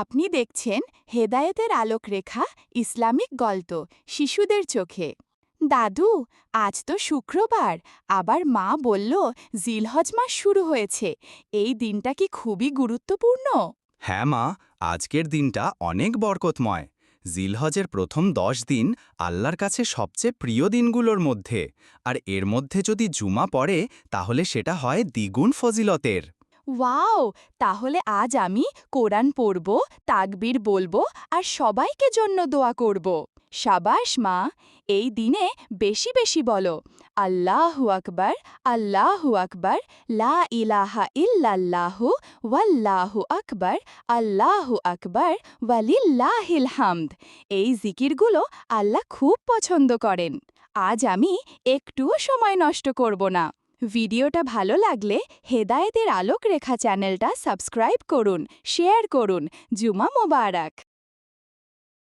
আপনি দেখছেন হেদায়েতের আলোক রেখা ইসলামিক গল্প, শিশুদের চোখে। দাদু, আজ তো শুক্রবার, আবার মা বলল জিলহজ মাস শুরু হয়েছে, এই দিনটা কি খুবই গুরুত্বপূর্ণ? হ্যাঁ মা, আজকের দিনটা অনেক বরকতময়। জিলহজের প্রথম দশ দিন আল্লাহর কাছে সবচেয়ে প্রিয় দিনগুলোর মধ্যে, আর এর মধ্যে যদি জুমা পড়ে, তাহলে সেটা হয় দ্বিগুণ ফজিলতের। ওয়াও, তাহলে আজ আমি কোরআন পড়ব, তাকবীর বলব আর সবাইকে জন্য দোয়া করব। সাবাস মা, এই দিনে বেশি বেশি বলো, আল্লাহু আকবার আল্লাহু আকবার, লা ইলাহা ইল্লাল্লাহু, ওয়াল্লাহু আকবার, আল্লাহু আকবার, ওয়ালিল্লাহিল হামদ। এই জিকিরগুলো আল্লাহ খুব পছন্দ করেন। আজ আমি একটুও সময় নষ্ট করব না। ভিডিওটা ভালো লাগলে হেদায়েতের আলোক রেখা চ্যানেলটা সাবস্ক্রাইব করুন শেয়ার করুন। জুমা মোবারক।